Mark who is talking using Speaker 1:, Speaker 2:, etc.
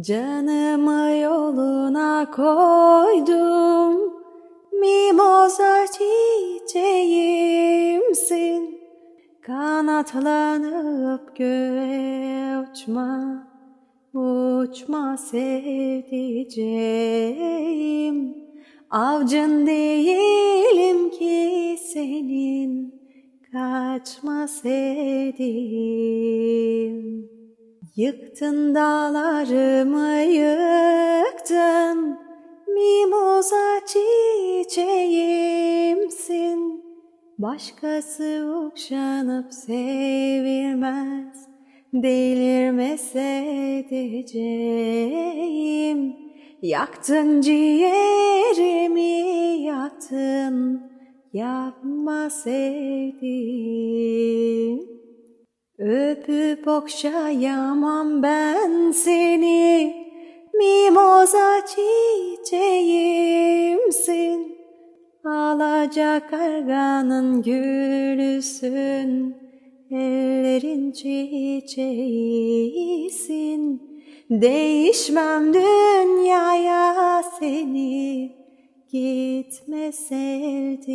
Speaker 1: Canımı yoluna koydum. Mimoza çiçeğimsin. Kanatlanıp göğe uçma Uçma sevdiceğim. Avcın değilim ki senin Kaçma sevdiğim Yıktın dağlarımı yıktın. Mimoza çiçeğimsin. Başkası okşanıp sevilmez. Delirme sevdiceğim Yaktın ciğerimi yaktın. Yapma sevdiğim Öpüp okşayamam ben seni. Mimoza çiçeğimsin. Alacak karganın gülüsün. Ellerin çiçeğisin. Değişmem dünyaya seni. Gitme sevdim